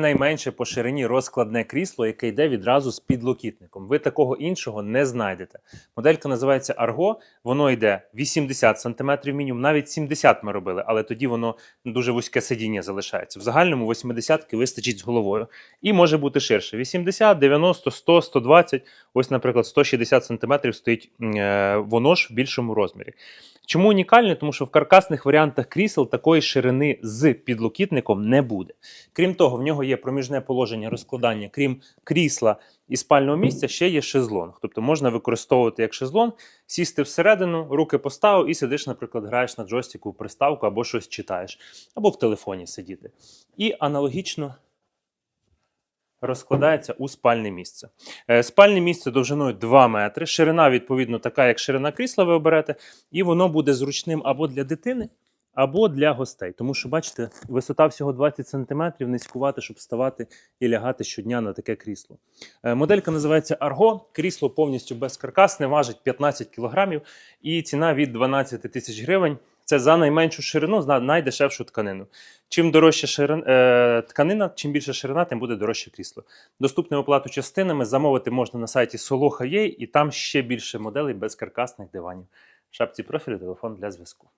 найменше по ширині розкладне крісло, яке йде відразу з підлокітником. Ви такого іншого не знайдете. Моделька називається Argo, воно йде 80 см мінімум, навіть 70 ми робили, але тоді воно дуже вузьке сидіння залишається. В загальному 80 вистачить з головою. І може бути ширше: 80, 90, 100, 120. Ось, наприклад, 160 см стоїть е, воно ж в більшому розмірі. Чому унікальне? Тому що в каркасних варіантах крісел такої ширини з підлокітником не буде. Крім того, в нього є проміжне положення розкладання, крім крісла і спального місця, ще є шезлонг. Тобто можна використовувати як шезлонг, сісти всередину, руки поставив і сидиш, наприклад, граєш на джойстику в приставку або щось читаєш, або в телефоні сидіти. І аналогічно розкладається у спальне місце. Е, Спальне місце довжиною 2 метри, ширина, відповідно, така, як ширина крісла ви оберете, і воно буде зручним або для дитини, або для гостей. Тому що, бачите, висота всього 20 см, низькувати, щоб вставати і лягати щодня на таке крісло. Е, Моделька називається Argo. Крісло повністю безкаркасне, важить 15 кг, і ціна від 12 тисяч гривень. Це за найменшу ширину, за найдешевшу тканину. Чим дорожча ширин, е, тканина, чим більша ширина, тим буде дорожче крісло. Доступне оплату частинами замовити можна на сайті Soloha.ua і там ще більше моделей безкаркасних диванів. В шапці профілю телефон для зв'язку.